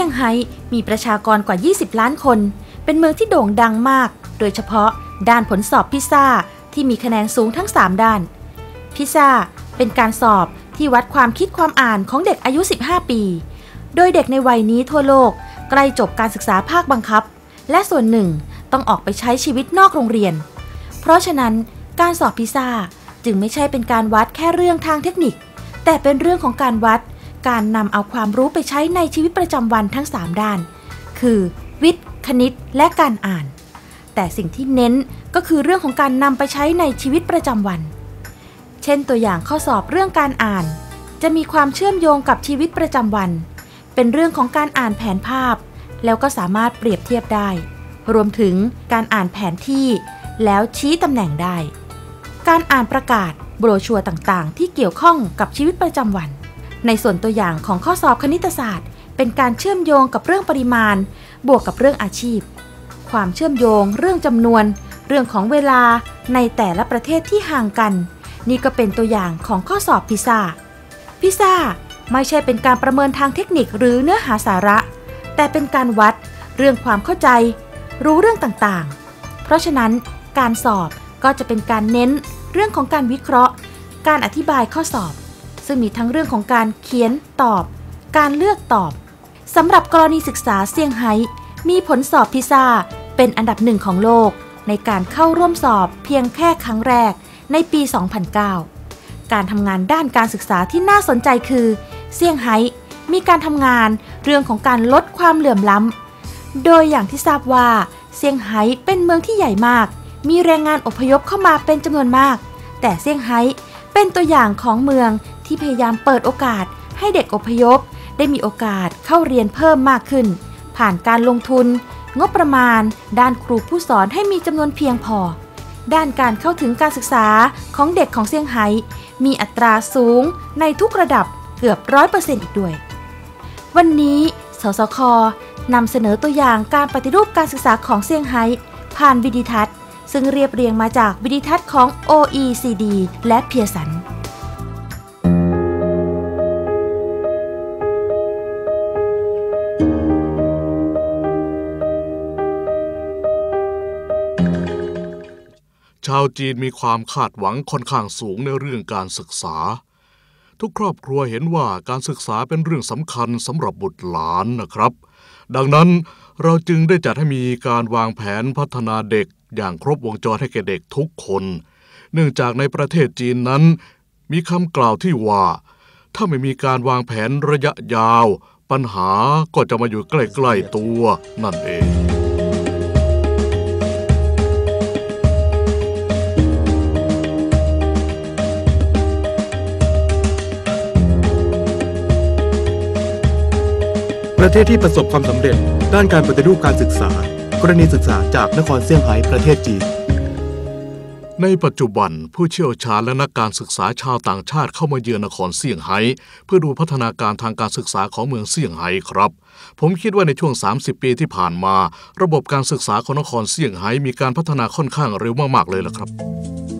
ซี่ยงไฮ้มีประชากรกว่า 20 ล้านคน เป็นเมืองที่โด่งดังมาก โดยเฉพาะด้านผลสอบพิซซ่าที่มีคะแนนสูงทั้ง 3 ด้าน พิซซ่าเป็นการสอบที่วัดความคิดความอ่านของเด็กอายุ 15 ปี โดยเด็กในวัยนี้ทั่วโลกใกล้จบการศึกษาภาคบังคับ และส่วนหนึ่งต้องออกไปใช้ชีวิตนอกโรงเรียน เพราะฉะนั้นการสอบพิซซ่าจึงไม่ใช่เป็นการวัดแค่เรื่องทางเทคนิค แต่เป็นเรื่องของการวัด การนำเอาความรู้ไปใช้ในชีวิตประจำวันทั้ง 3 ด้าน คือ วิทย์ คณิต และการอ่าน แต่สิ่งที่เน้นก็คือเรื่องของการนำไปใช้ในชีวิตประจำวัน เช่นตัวอย่างข้อสอบเรื่องการอ่าน จะมีความเชื่อมโยงกับชีวิตประจำวัน เป็นเรื่องของการอ่านแผนภาพ แล้วก็สามารถเปรียบเทียบได้ รวมถึงการอ่านแผนที่ แล้วชี้ตำแหน่งได้ การอ่านประกาศ โบรชัวร์ต่างๆ ที่เกี่ยวข้องกับชีวิตประจำวัน ในส่วนตัวอย่างของข้อสอบคณิตศาสตร์ เป็นการเชื่อมโยงกับเรื่องปริมาณ บวกกับเรื่องอาชีพ ความเชื่อมโยง เรื่องจำนวน เรื่องของเวลาในแต่ละประเทศที่ห่างกัน นี่ก็เป็นตัวอย่างของข้อสอบพิซซ่าพิซซ่าไม่ใช่เป็นการประเมินทางเทคนิคหรือเนื้อหาสาระ แต่เป็นการวัด เรื่องความเข้าใจ รู้เรื่องต่างๆ เพราะฉะนั้นการสอบก็จะเป็นการเน้นเรื่องของการวิเคราะห์ การอธิบายข้อสอบ ซึ่งมีทั้งเรื่องของการเขียนตอบ การเลือกตอบสำหรับกรณีศึกษาเซี่ยงไฮ้มีผลสอบพิซซ่าเป็นอันดับหนึ่งของโลก ในการเข้าร่วมสอบเพียงแค่ครั้งแรกในปี 2009 การทำงานด้านการศึกษาที่น่าสนใจคือเซี่ยงไฮ้มีการทำงานเรื่องของการลดความเหลื่อมล้ำ โดยอย่างที่ทราบว่าเซี่ยงไฮ้เป็นเมืองที่ใหญ่มาก มีแรงงานอพยพเข้ามาเป็นจำนวนมาก แต่เซี่ยงไฮ้ เป็นตัวอย่างของเมืองที่พยายามเปิดโอกาสให้เด็กอพยพ ได้มีโอกาสเข้าเรียนเพิ่มมากขึ้น ผ่านการลงทุน งบประมาณ ด้านครูผู้สอนให้มีจำนวนเพียงพอ ด้านการเข้าถึงการศึกษาของเด็กของเซี่ยงไฮ้มีอัตราสูงในทุกระดับเกือบร้อยเปอร์เซ็นต์อีกด้วย วันนี้ สสคนำเสนอตัวอย่างการปฏิรูปการศึกษาของเซี่ยงไฮ้ผ่านวิดีทัศน์ ซึ่งเรียบเรียงมาจากวิดีทัศน์ของ OECD และเพียสันชาวจีนมีความคาดหวังค่อนข้างสูงในเรื่องการศึกษา ทุกครอบครัวเห็นว่าการศึกษาเป็นเรื่องสำคัญสำหรับบุตรหลานนะครับ ดังนั้นเราจึงได้จัดให้มีการวางแผนพัฒนาเด็ก อย่างครบวงจรให้แก่เด็กทุกคน เนื่องจากในประเทศจีนนั้น มีคำกล่าวที่ว่า ถ้าไม่มีการวางแผนระยะยาว ปัญหาก็จะมาอยู่ใกล้ๆตัวนั่นเองประเทศที่ประสบความสำเร็จด้านการปฏิรูปการศึกษา กรณีศึกษาจากนครเซี่ยงไฮ้ประเทศจีน ในปัจจุบันผู้เชี่ยวชาญและนักการศึกษาชาวต่างชาติเข้ามาเยือนนครเซี่ยงไฮ้เพื่อดูพัฒนาการทางการศึกษาของเมืองเซี่ยงไฮ้ครับ ผมคิดว่าในช่วง 30 ปีที่ผ่านมา ระบบการศึกษาของนครเซี่ยงไฮ้มีการพัฒนาค่อนข้างเร็วมากๆเลยละครับ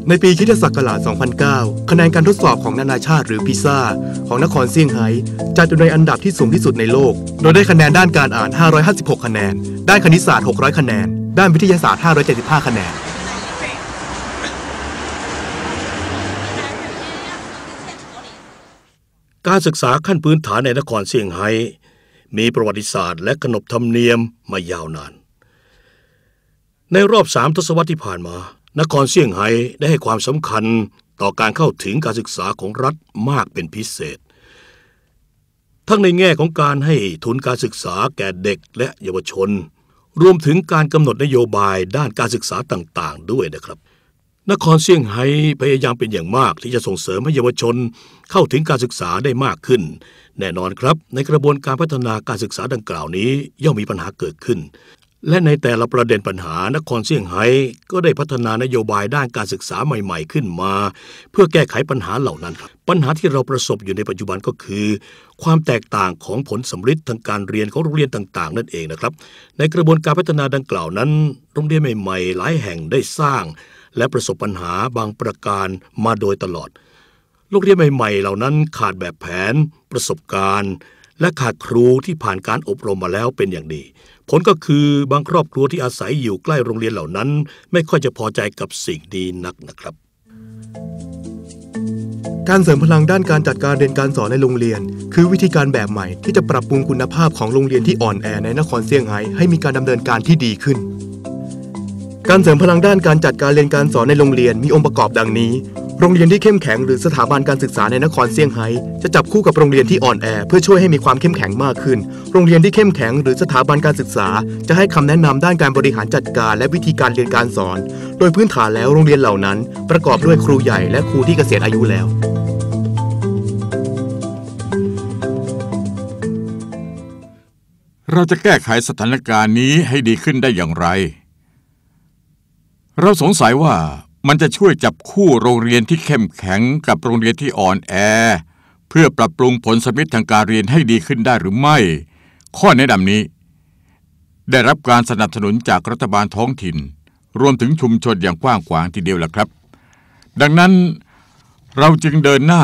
ในปีคริสตศักราช 2009 คะแนนการทดสอบของนานาชาติหรือพิซ่าของนครเซี่ยงไฮ้จัดอยู่ในอันดับที่สูงที่สุดในโลก โดยได้คะแนนด้านการอ่าน 556 คะแนน ด้านคณิตศาสตร์ 600 คะแนน ด้านวิทยาศาสตร์ 575 คะแนน การศึกษาขั้นพื้นฐานในนครเซี่ยงไฮ้มีประวัติศาสตร์และขนบธรรมเนียมมายาวนาน ในรอบสามทศวรรษที่ผ่านมา นครเซี่ยงไฮ้ได้ให้ความสำคัญต่อการเข้าถึงการศึกษาของรัฐมากเป็นพิเศษ ทั้งในแง่ของการให้ทุนการศึกษาแก่เด็กและเยาวชน รวมถึงการกำหนดนโยบายด้านการศึกษาต่างๆ ด้วยนะครับ นครเซี่ยงไฮ้พยายามเป็นอย่างมากที่จะส่งเสริมให้เยาวชนเข้าถึงการศึกษาได้มากขึ้น แน่นอนครับ ในกระบวนการพัฒนาการศึกษาดังกล่าวนี้ย่อมมีปัญหาเกิดขึ้น และในแต่ละประเด็นปัญหานครเซี่ยงไฮ้ก็ได้พัฒนานโยบายด้านการศึกษาใหม่ ๆ ขึ้นมา เพื่อแก้ไขปัญหาเหล่านั้นครับปัญหาที่เราประสบอยู่ในปัจจุบันก็คือ ความแตกต่างของผลสำฤทธิ์ทางการเรียนของโรงเรียนต่างๆ นั่นเองนะครับ ในกระบวนการพัฒนาดังกล่าวนั้น โรงเรียนใหม่ ๆ หลายแห่งได้สร้าง และประสบปัญหาบางประการมาโดยตลอด โรงเรียนใหม่ ๆ เหล่านั้นขาดแบบแผน ประสบการณ์ และขาดครูที่ผ่านการอบรมมาแล้วเป็นอย่างดี ผลก็คือบางครอบครัวที่อาศัยอยู่ใกล้โรงเรียนเหล่านั้น ไม่ค่อยจะพอใจกับสิ่งนี้นักนะครับ การเสริมพลังด้านการจัดการเรียนการสอนในโรงเรียน คือวิธีการแบบใหม่ที่จะปรับปรุงคุณภาพของโรงเรียนที่อ่อนแอในนครเซี่ยงไฮ้ให้มีการดำเนินการที่ดีขึ้น การเสริมพลังด้านการจัดการเรียนการสอนในโรงเรียนมีองค์ประกอบดังนี้ โรงเรียนที่เข้มแข็งหรือสถาบันการศึกษาในนครเซี่ยงไฮ้จะจับคู่กับโรงเรียนที่อ่อนแอเพื่อช่วยให้มีความเข้มแข็งมากขึ้น โรงเรียนที่เข้มแข็งหรือสถาบันการศึกษา จะให้คำแนะนำด้านการบริหารจัดการและวิธีการเรียนการสอน โดยพื้นฐานแล้วโรงเรียนเหล่านั้น ประกอบด้วยครูใหญ่และครูที่เกษียณอายุแล้วเราจะแก้ไขสถานการณ์นี้ให้ดีขึ้นได้อย่างไร เราสงสัยว่า มันจะช่วยจับคู่โรงเรียนที่เข้มแข็งกับโรงเรียนที่อ่อนแอ เพื่อปรับปรุงผลสมิตทางการเรียนให้ดีขึ้นได้หรือไม่ ข้อแนะนำนี้ ได้รับการสนับสนุนจากรัฐบาลท้องถิ่น รวมถึงชุมชนอย่างกว้างขวางทีเดียวแหละครับ ดังนั้นเราจึงเดินหน้า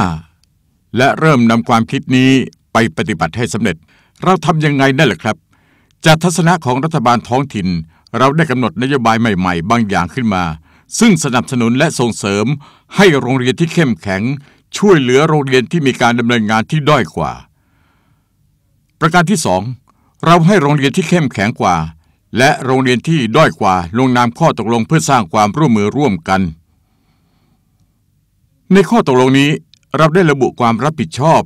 และเริ่มนำความคิดนี้ไปปฏิบัติให้สำเร็จ เราทำยังไงนั่นแหละครับจากทัศนะของรัฐบาลท้องถิ่น เราได้กำหนดนโยบายใหม่ ๆ บางอย่างขึ้นมา ซึ่งสนับสนุนและส่งเสริมให้โรงเรียนที่เข้มแข็ง ช่วยเหลือโรงเรียนที่มีการดำเนินงานที่ด้อยกว่า ประการที่สองเราให้โรงเรียนที่เข้มแข็งกว่า และโรงเรียนที่ด้อยกว่าลงนามข้อตกลงเพื่อสร้างความร่วมมือร่วมกัน ในข้อตกลงนี้เราได้ระบุความรับผิดชอบ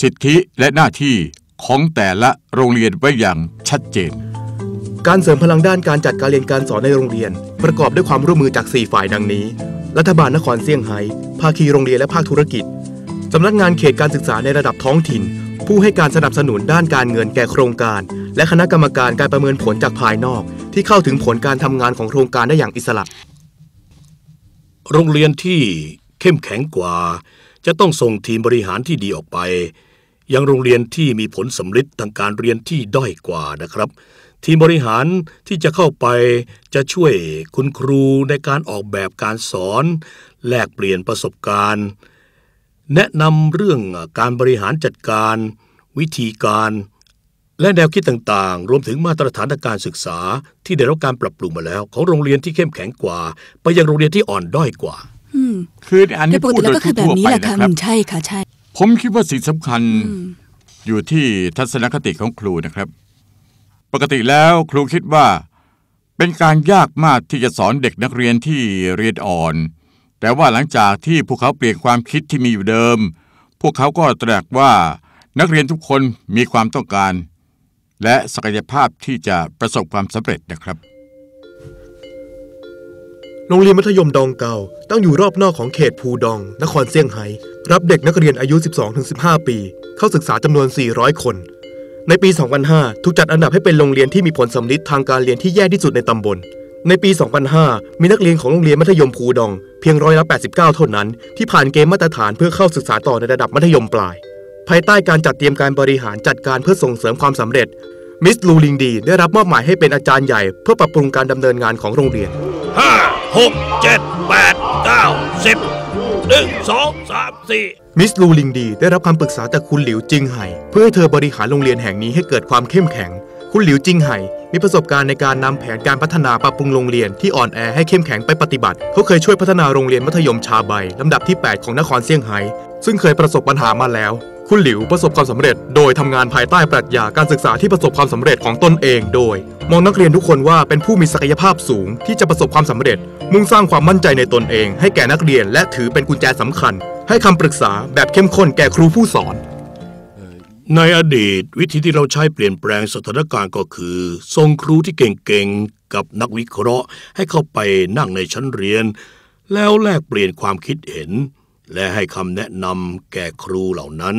สิทธิและหน้าที่ของแต่ละโรงเรียนไว้อย่างชัดเจน การเสริมพลังด้านการจัดการเรียนการสอนในโรงเรียน ประกอบด้วยความร่วมมือจาก 4 ฝ่ายดังนี้ รัฐบาลนครเซี่ยงไฮ้ ภาคีโรงเรียนและภาคธุรกิจ สำนักงานเขตการศึกษาในระดับท้องถิ่น ผู้ให้การสนับสนุนด้านการเงินแก่โครงการ และคณะกรรมการการประเมินผลจากภายนอก ที่เข้าถึงผลการทำงานของโครงการได้อย่างอิสระ โรงเรียนที่เข้มแข็งกว่า จะต้องส่งทีมบริหารที่ดีออกไป ยังโรงเรียนที่มีผลสำลิดทางการเรียนที่ด้อยกว่านะครับ ทีมบริหารที่จะเข้าไปจะช่วยคุณครูในการออกแบบการสอน แลกเปลี่ยนประสบการณ์ แนะนำเรื่องการบริหารจัดการ วิธีการ และแนวคิดต่างๆ รวมถึงมาตรฐานทางการศึกษาที่ได้รับการปรับปรุงมาแล้ว ของโรงเรียนที่เข้มแข็งกว่า ไปยังโรงเรียนที่อ่อนด้อยกว่าอืมคืออันโดนี้ยปกพูดติโดแล้วยก็คือแบทั่บวๆนี้ไปแหละนะค่ะครัอืบมใช่ค่ะใช่ ผมคิดว่าสิ่งสำคัญอยู่ที่ทัศนคติของครูนะครับ ปกติแล้วครูคิดว่า เป็นการยากมากที่จะสอนเด็กนักเรียนที่เรียนอ่อน แต่ว่าหลังจากที่พวกเขาเปลี่ยนความคิดที่มีอยู่เดิม พวกเขาก็ตระหนักว่านักเรียนทุกคนมีความต้องการ และศักยภาพที่จะประสบความสำเร็จนะครับ โรงเรียนมัธยมดองเก่าตั้งอยู่รอบนอกของเขตภูดอง นครเซี่ยงไฮ้รับเด็กนักเรียนอายุ 12-15 ปี เข้าศึกษาจำนวน 400 คน ในปี 2005 ถูกจัดอันดับให้เป็นโรงเรียนที่มีผลสัมฤทธิ์ทางการเรียนที่แย่ที่สุดในตำบล ในปี 2005 มีนักเรียนของโรงเรียนมัธยมภูดอง เพียงร้อยละ 89 เท่านั้น ที่ผ่านเกณฑ์มาตรฐานเพื่อเข้าศึกษาต่อในระดับมัธยมปลาย ภายใต้การจัดเตรียมการบริหารจัดการเพื่อส่งเสริมความสำเร็จ มิสลูลิงดี ได้รับมอบหมายให้เป็นอาจารย์ใหญ่ เพื่อปรับปรุงการดำเนินงานของโรงเรียน 5 6 7 8 9 10 1 2 3 4 มิสลูลิงดีได้รับคำปรึกษาจากคุณหลิวจิงไห่เพื่อให้เธอบริหารโรงเรียนแห่งนี้ให้เกิดความเข้มแข็ง คุณหลิวจิงไห่มีประสบการณ์ในการนำแผนการพัฒนาปรับปรุงโรงเรียนที่อ่อนแอให้เข้มแข็งไปปฏิบัติ เขาเคยช่วยพัฒนาโรงเรียนมัธยมชาใบลำดับที่ 8 ของนครเซี่ยงไฮ้ซึ่งเคยประสบปัญหามาแล้ว คุณหลิวประสบความสำเร็จ โดยทำงานภายใต้ปรัชญาการศึกษาที่ประสบความสำเร็จของตนเอง โดย มองนักเรียนทุกคนว่าเป็นผู้มีศักยภาพสูงที่จะประสบความสำเร็จ มุ่งสร้างความมั่นใจในตนเอง ให้แก่นักเรียนและถือเป็นกุญแจสำคัญ ให้คำปรึกษาแบบเข้มข้นแก่ครูผู้สอน ในอดีตวิธีที่เราใช้เปลี่ยนแปลงสถานการณ์ก็คือส่งครูที่เก่งๆ กับนักวิเคราะห์ ให้เข้าไปนั่งในชั้นเรียน แล้วแลกเปลี่ยนความคิดเห็น และให้คำแนะนำแก่ครูเหล่านั้น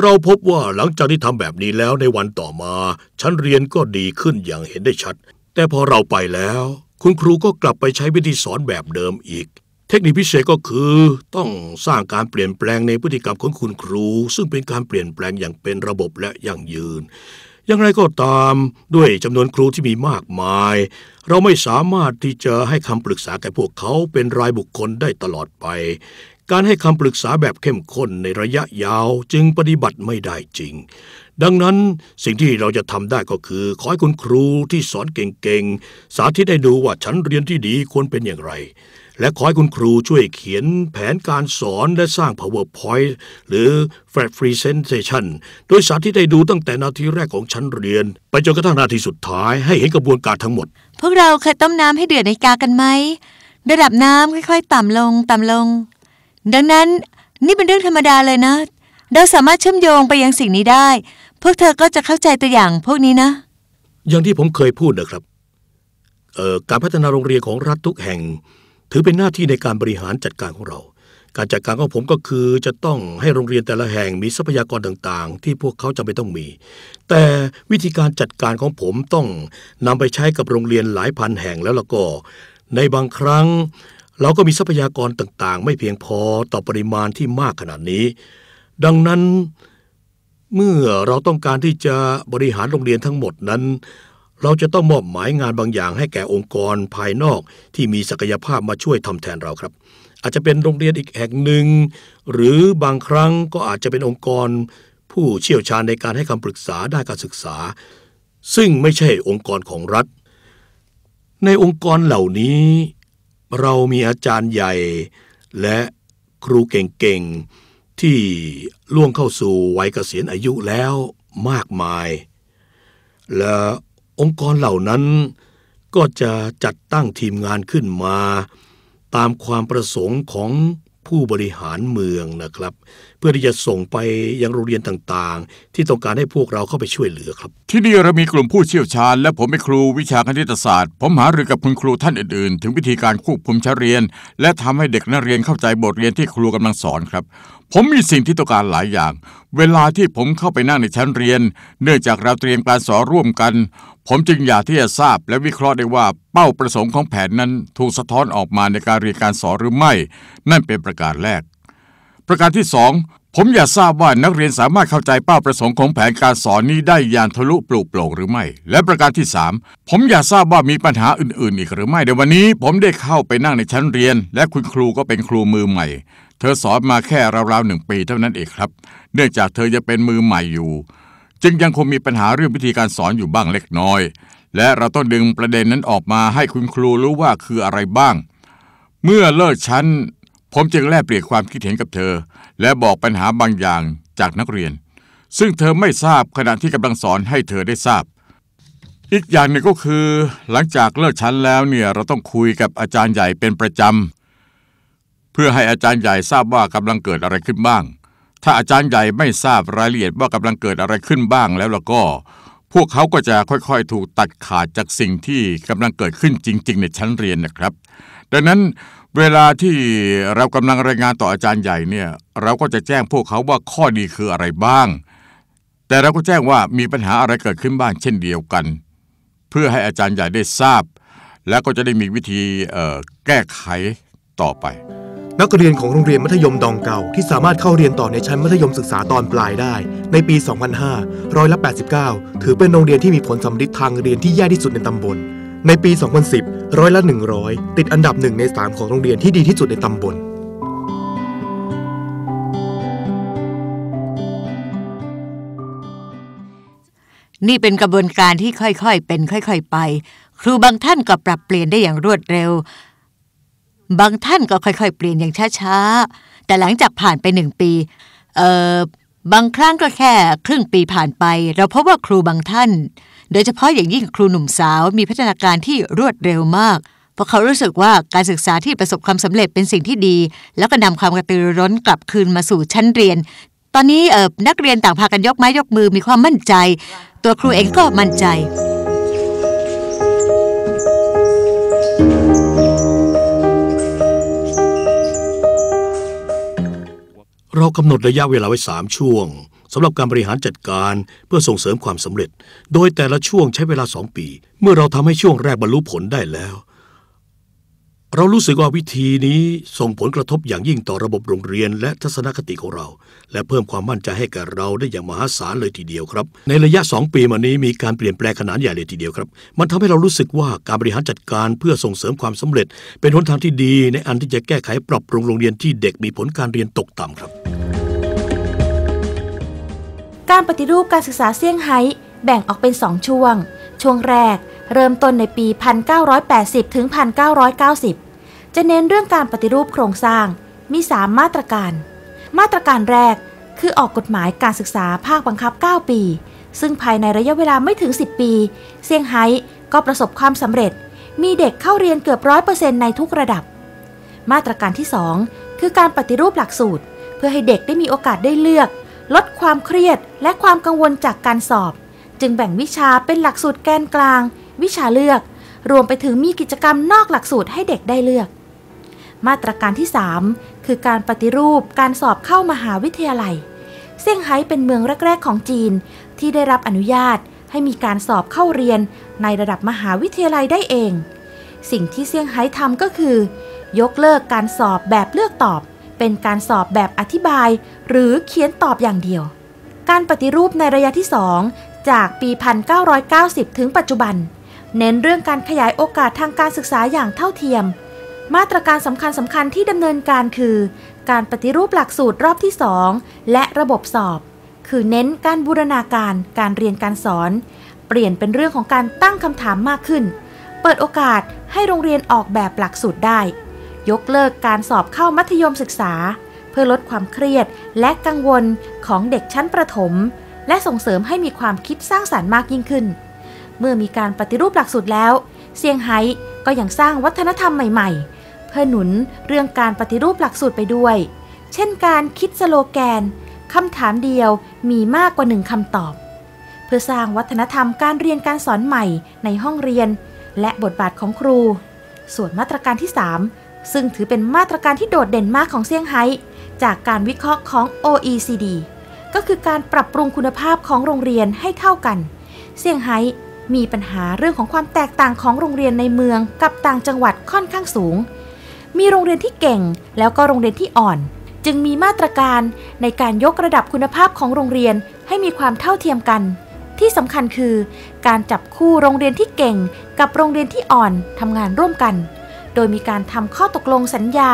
เราพบว่าหลังจากที่ทำแบบนี้แล้วในวันต่อมา ชั้นเรียนก็ดีขึ้นอย่างเห็นได้ชัด แต่พอเราไปแล้ว คุณครูก็กลับไปใช้วิธีสอนแบบเดิมอีก เทคนิคพิเศษก็คือต้องสร้างการเปลี่ยนแปลงในพฤติกรรมของคุณครู ซึ่งเป็นการเปลี่ยนแปลงอย่างเป็นระบบและยั่งยืน อย่างไรก็ตามด้วยจำนวนครูที่มีมากมาย เราไม่สามารถที่จะให้คำปรึกษาแก่พวกเขาเป็นรายบุคคลได้ตลอดไป การให้คำปรึกษาแบบเข้มข้นในระยะยาวจึงปฏิบัติไม่ได้จริง ดังนั้นสิ่งที่เราจะทำได้ก็คือ ขอให้คุณครูที่สอนเก่งๆ สาธิตให้ดูว่าชั้นเรียนที่ดีควรเป็นอย่างไร และขอให้คุณครูช่วยเขียนแผนการสอนและสร้าง PowerPoint หรือ Flat Presentation โดยสาธิตให้ดูตั้งแต่นาทีแรกของชั้นเรียน ไปจนกระทั่งนาทีสุดท้ายให้เห็นกระบวนการทั้งหมด พวกเราเคยต้มน้ำให้เดือดในกากันไหม ระดับน้ำค่อยๆ ต่ำลงต่ำลง ดังนั้นนี่เป็นเรื่องธรรมดาเลยนะ เราสามารถเชื่อมโยงไปยังสิ่งนี้ได้ พวกเธอก็จะเข้าใจตัวอย่างพวกนี้นะ อย่างที่ผมเคยพูดนะครับ เอ่อการพัฒนาโรงเรียนของรัฐทุกแห่ง ถือเป็นหน้าที่ในการบริหารจัดการของเรา การจัดการของผมก็คือจะต้องให้โรงเรียนแต่ละแห่งมีทรัพยากรต่างๆ ที่พวกเขาจำเป็นต้องมี แต่วิธีการจัดการของผมต้องนำไปใช้กับโรงเรียนหลายพันแห่งแล้วล่ะก็ ในบางครั้ง เราก็มีทรัพยากรต่างๆ ไม่เพียงพอต่อปริมาณที่มากขนาดนี้ ดังนั้นเมื่อเราต้องการที่จะบริหารโรงเรียนทั้งหมดนั้น เราจะต้องมอบหมายงานบางอย่างให้แก่องค์กรภายนอกที่มีศักยภาพมาช่วยทำแทนเราครับ อาจจะเป็นโรงเรียนอีกแห่งหนึ่ง หรือบางครั้งก็อาจจะเป็นองค์กร ผู้เชี่ยวชาญในการให้คำปรึกษาด้านการศึกษา ซึ่งไม่ใช่องค์กรของรัฐ ในองค์กรเหล่านี้ เรามีอาจารย์ใหญ่ และครูเก่งๆที่ล่วงเข้าสู่วัยเกษียณอายุแล้วมากมาย และ องค์กรเหล่านั้นก็จะจัดตั้งทีมงานขึ้นมา ตามความประสงค์ของผู้บริหารเมืองนะครับ เพื่อที่จะส่งไปยังโรงเรียนต่างๆ ที่ต้องการให้พวกเราเข้าไปช่วยเหลือครับ ที่นี่เรามีกลุ่มผู้เชี่ยวชาญ และผมเป็นครูวิชาคณิตศาสตร์ ผมหารือกับคุณครูท่านอื่นๆ ถึงวิธีการควบคุมชั้นเรียน และทำให้เด็กนักเรียนเข้าใจบทเรียนที่ครูกำลังสอนครับ ผมมีสิ่งที่ต้องการหลายอย่าง เวลาที่ผมเข้าไปนั่งในชั้นเรียน เนื่องจากเราเตรียมการสอนร่วมกัน ผมจึงอยากที่จะทราบและวิเคราะห์ได้ว่าเป้าประสงค์ของแผนนั้นถูกสะท้อนออกมาในการเรียนการสอนหรือไม่ นั่นเป็นประการแรก ประการที่สองผมอยากทราบว่านักเรียนสามารถเข้าใจเป้าประสงค์ของแผนการสอนนี้ได้อย่างทะลุปลุกโปร่งหรือไม่ และประการที่สามผมอยากทราบว่ามีปัญหาอื่นๆ อีกหรือไม่ในวันนี้ ผมได้เข้าไปนั่งในชั้นเรียน และคุณครูก็เป็นครูมือใหม่ เธอสอนมาแค่ราวๆหนึ่งปีเท่านั้นเองครับ เนื่องจากเธอจะเป็นมือใหม่อยู่ จึงยังคงมีปัญหาเรื่องวิธีการสอนอยู่บ้างเล็กน้อย และเราต้องดึงประเด็นนั้นออกมาให้คุณครูรู้ว่าคืออะไรบ้าง เมื่อเลิกชั้น ผมจึงแลกเปลี่ยนความคิดเห็นกับเธอ และบอกปัญหาบางอย่างจากนักเรียน ซึ่งเธอไม่ทราบขณะที่กำลังสอนให้เธอได้ทราบอีกอย่างหนึ่งก็คือ หลังจากเลิกชั้นแล้วเนี่ยเราต้องคุยกับอาจารย์ใหญ่เป็นประจำ เพื่อให้อาจารย์ใหญ่ทราบว่ากำลังเกิดอะไรขึ้นบ้าง ถ้าอาจารย์ใหญ่ไม่ทราบรายละเอียดว่ากำลังเกิดอะไรขึ้นบ้างแล้วล้วก็ พวกเขาก็จะค่อยๆ ถูกตัดขาดจากสิ่งที่กำลังเกิดขึ้นจริง ๆ ในชั้นเรียนนะครับ ดังนั้นเวลาที่เรากำลังรายงานต่ออาจารย์ใหญ่เนี่ยเราก็จะแจ้งพวกเขาว่าข้อดีคืออะไรบ้าง แต่เราก็แจ้งว่ามีปัญหาอะไรเกิดขึ้นบ้างเช่นเดียวกัน เพื่อให้อาจารย์ใหญ่ได้ทราบ แล้วก็จะได้มีวิธีแก้ไขต่อไป นักเรียนของโรงเรียนมัธยมดองเก่าที่สามารถเข้าเรียนต่อในชั้นมัธยมศึกษาตอนปลายได้ ในปี 2005 ร้อยละ 89 ถือเป็นโรงเรียนที่มีผลสำลิดทางเรียนที่แย่ที่สุดในตำบล ในปี 2010 ร้อยละ 100 ติดอันดับหนึ่งใน 3 ของโรงเรียนที่ดีที่สุดในตำบลนี่เป็นกระบวนการที่ค่อยๆ เป็นค่อย ๆ ไป ครูบางท่านก็ปรับเปลี่ยนได้อย่างรวดเร็ว บางท่านก็ค่อยๆ เปลี่ยนอย่างช้าๆ แต่หลังจากผ่านไปหนึ่งปี เอ่อ บางครั้งก็แค่ครึ่งปีผ่านไป เราพบว่าครูบางท่าน โดยเฉพาะอย่างยิ่งครูหนุ่มสาวมีพัฒนาการที่รวดเร็วมาก เพราะเขารู้สึกว่าการศึกษาที่ประสบความสำเร็จเป็นสิ่งที่ดี แล้วก็นำความกระตือรือร้นกลับคืนมาสู่ชั้นเรียน ตอนนี้เอ่อนักเรียนต่างพากันยกไม้ยกมือมีความมั่นใจ ตัวครูเองก็มั่นใจ เรากำหนดระยะเวลาไว้สามช่วงสำหรับการบริหารจัดการเพื่อส่งเสริมความสำเร็จ โดยแต่ละช่วงใช้เวลาสองปี เมื่อเราทำให้ช่วงแรกบรรลุผลได้แล้ว เรารู้สึกว่าวิธีนี้ส่งผลกระทบอย่างยิ่งต่อระบบโรงเรียน และทัศนคติของเรา และเพิ่มความมั่นใจให้แก่เราได้อย่างมหาศาลเลยทีเดียวครับ ในระยะ 2 ปีมานี้มีการเปลี่ยนแปลงขนาดใหญ่เลยทีเดียวครับ มันทำให้เรารู้สึกว่าการบริหารจัดการเพื่อส่งเสริมความสำเร็จ เป็นหนทางที่ดีในอันที่จะแก้ไขปรับปรุงโรงเรียนที่เด็กมีผลการเรียนตกต่ำครับ การปฏิรูปการศึกษาเซี่ยงไฮ้แบ่งออกเป็น 2 ช่วง ช่วงแรก เริ่มต้นในปี 1980 ถึง 1990 จะเน้นเรื่องการปฏิรูปโครงสร้าง มี 3 มาตรการ มาตรการแรกคือออกกฎหมายการศึกษาภาคบังคับ 9 ปี ซึ่งภายในระยะเวลาไม่ถึง 10 ปี เซี่ยงไฮ้ก็ประสบความสำเร็จ มีเด็กเข้าเรียนเกือบร้อยเปอร์เซ็นต์ในทุกระดับ มาตรการที่ 2 คือการปฏิรูปหลักสูตร เพื่อให้เด็กได้มีโอกาสได้เลือก ลดความเครียดและความกังวลจากการสอบ จึงแบ่งวิชาเป็นหลักสูตรแกนกลาง วิชาเลือก รวมไปถึงมีกิจกรรมนอกหลักสูตรให้เด็กได้เลือก มาตรการที่ 3 คือการปฏิรูปการสอบเข้ามหาวิทยาลัย เซี่ยงไฮ้เป็นเมืองแรก ๆ ของจีนที่ได้รับอนุญาตให้มีการสอบเข้าเรียนในระดับมหาวิทยาลัยได้เอง สิ่งที่เซี่ยงไฮ้ทำก็คือ ยกเลิกการสอบแบบเลือกตอบ เป็นการสอบแบบอธิบาย หรือเขียนตอบอย่างเดียว การปฏิรูปในระยะที่ 2 จากปี 1990 ถึงปัจจุบัน เน้นเรื่องการขยายโอกาสทางการศึกษาอย่างเท่าเทียม มาตรการสำคัญสำคัญที่ดำเนินการคือ การปฏิรูปหลักสูตรรอบที่ 2 และระบบสอบ คือเน้นการบูรณาการการเรียนการสอน เปลี่ยนเป็นเรื่องของการตั้งคำถามมากขึ้น เปิดโอกาสให้โรงเรียนออกแบบหลักสูตรได้ ยกเลิกการสอบเข้ามัธยมศึกษา เพื่อลดความเครียดและกังวลของเด็กชั้นประถม และส่งเสริมให้มีความคิดสร้างสารรค์มากยิ่งขึ้น เมื่อมีการปฏิรูปหลักสูตรแล้ว เซี่ยงไฮ้ก็ยังสร้างวัฒนธรรมใหม่ ๆ เพื่อหนุนเรื่องการปฏิรูปหลักสูตรไปด้วย เช่นการคิดสโลแกนคำถามเดียวมีมากกว่าหนึ่งคำตอบ เพื่อสร้างวัฒนธรรมการเรียนการสอนใหม่ในห้องเรียน และบทบาทของครู ส่วนมาตรการที่ 3 ซึ่งถือเป็นมาตรการที่โดดเด่นมากของเซี่ยงไฮ้จากการวิเคราะห์ของ OECD ก็คือการปรับปรุงคุณภาพของโรงเรียนให้เท่ากัน เซี่ยงไฮ้ มีปัญหาเรื่องของความแตกต่างของโรงเรียนในเมืองกับต่างจังหวัดค่อนข้างสูง มีโรงเรียนที่เก่งแล้วก็โรงเรียนที่อ่อน จึงมีมาตรการในการยกระดับคุณภาพของโรงเรียนให้มีความเท่าเทียมกัน ที่สำคัญคือ การจับคู่โรงเรียนที่เก่ง กับโรงเรียนที่อ่อนทำงานร่วมกัน โดยมีการทำข้อตกลงสัญญา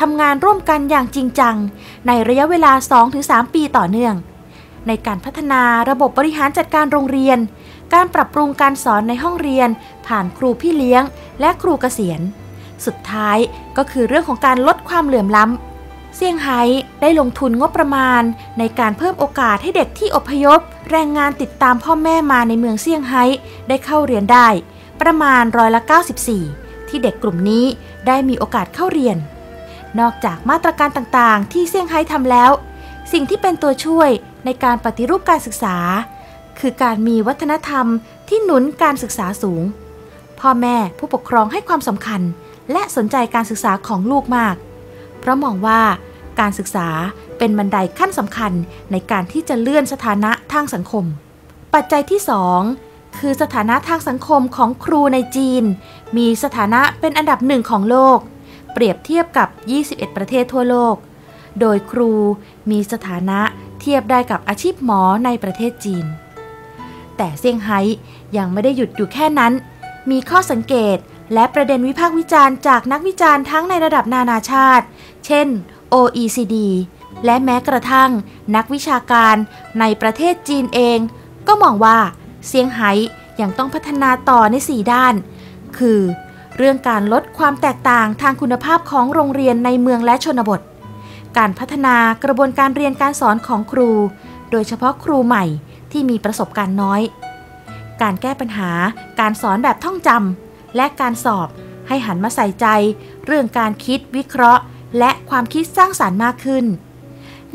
ทำงานร่วมกันอย่างจริงจัง ในระยะเวลา 2-3 ปีต่อเนื่อง ในการพัฒนาระบบบริหารจัดการโรงเรียน การปรับปรุงการสอนในห้องเรียน ผ่านครูพี่เลี้ยง และครูเกษียณ สุดท้ายก็คือเรื่องของการลดความเหลื่อมล้ำเซี่ยงไฮ้ได้ลงทุนงบประมาณ ในการเพิ่มโอกาสให้เด็กที่อพยพ แรงงานติดตามพ่อแม่มาในเมืองเซี่ยงไฮ้ได้เข้าเรียนได้ ประมาณร้อยละ94 ที่เด็กกลุ่มนี้ได้มีโอกาสเข้าเรียน นอกจากมาตรการต่างๆ ที่เซี่ยงไฮ้ทำแล้ว สิ่งที่เป็นตัวช่วยในการปฏิรูปการศึกษา คือการมีวัฒนธรรมที่หนุนการศึกษาสูง พ่อแม่ผู้ปกครองให้ความสำคัญ และสนใจการศึกษาของลูกมาก เพราะมองว่าการศึกษาเป็นบันไดขั้นสำคัญในการที่จะเลื่อนสถานะทางสังคม ปัจจัยที่ 2 คือสถานะทางสังคมของครูในจีน มีสถานะเป็นอันดับหนึ่งของโลก เปรียบเทียบกับ 21 ประเทศทั่วโลก โดยครูมีสถานะเทียบได้กับอาชีพหมอในประเทศจีน แต่เซี่ยงไฮ้ยังไม่ได้หยุดอยู่แค่นั้น มีข้อสังเกตและประเด็นวิพากษ์วิจารณ์จากนักวิจารณ์ทั้งในระดับนานาชาติ เช่น OECD และแม้กระทั่งนักวิชาการในประเทศจีนเอง ก็มองว่าเซี่ยงไฮ้ยังต้องพัฒนาต่อใน 4 ด้าน คือ เรื่องการลดความแตกต่างทางคุณภาพของโรงเรียนในเมืองและชนบท การพัฒนากระบวนการเรียนการสอนของครู โดยเฉพาะครูใหม่ ที่มีประสบการณ์น้อย การแก้ปัญหา การสอนแบบท่องจำและการสอบให้หันมาใส่ใจ เรื่องการคิดวิเคราะห์ และความคิดสร้างสารรค์มากขึ้น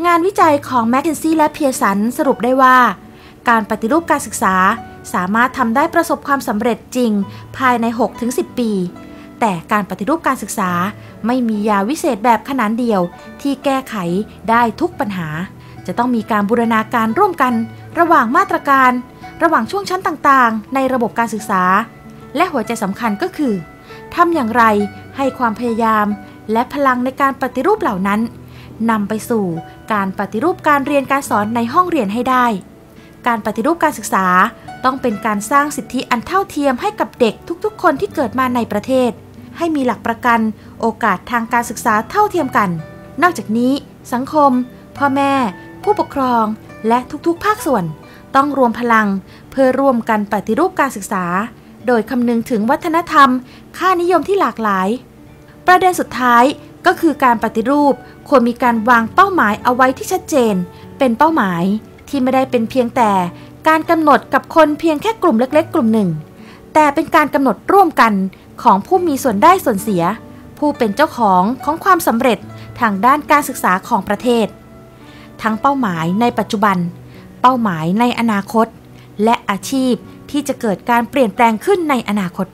งานวิจัยของแมคเคนซี่และเพียสันสรุปได้ว่า การปฏิรูปการศึกษาสามารถทำได้ประสบความสำเร็จจริงภายใน 6-10 ปี แต่การปฏิรูปการศึกษาไม่มียาวิเศษแบบขนานเดียวที่แก้ไขได้ทุกปัญหา จะต้องมีการบูรณาการร่วมกัน ระหว่างมาตรการ ระหว่างช่วงชั้นต่างๆ ในระบบการศึกษา และหัวใจสำคัญก็คือทำอย่างไรให้ความพยายาม และพลังในการปฏิรูปเหล่านั้นนำไปสู่การปฏิรูปการเรียนการสอนในห้องเรียนให้ได้ การปฏิรูปการศึกษาต้องเป็นการสร้างสิทธิอันเท่าเทียมให้กับเด็กทุกๆ คนที่เกิดมาในประเทศ ให้มีหลักประกัน โอกาสทางการศึกษาเท่าเทียมกัน นอกจากนี้ สังคม พ่อแม่ ผู้ปกครอง และทุกๆ ภาคส่วน ต้องรวมพลังเพื่อร่วมกันปฏิรูปการศึกษา โดยคำนึงถึงวัฒนธรรม ค่านิยมที่หลากหลาย ประเด็นสุดท้ายก็คือการปฏิรูปควรมีการวางเป้าหมายเอาไว้ที่ชัดเจน เป็นเป้าหมายที่ไม่ได้เป็นเพียงแต่การกำหนดกับคนเพียงแค่กลุ่มเล็ก ๆ กลุ่มหนึ่ง แต่เป็นการกำหนดร่วมกันของผู้มีส่วนได้ส่วนเสีย ผู้เป็นเจ้าของของความสำเร็จทางด้านการศึกษาของประเทศ ทั้งเป้าหมายในปัจจุบัน เป้าหมายในอนาคต และอาชีพที่จะเกิดการเปลี่ยนแปลงขึ้นในอนาคต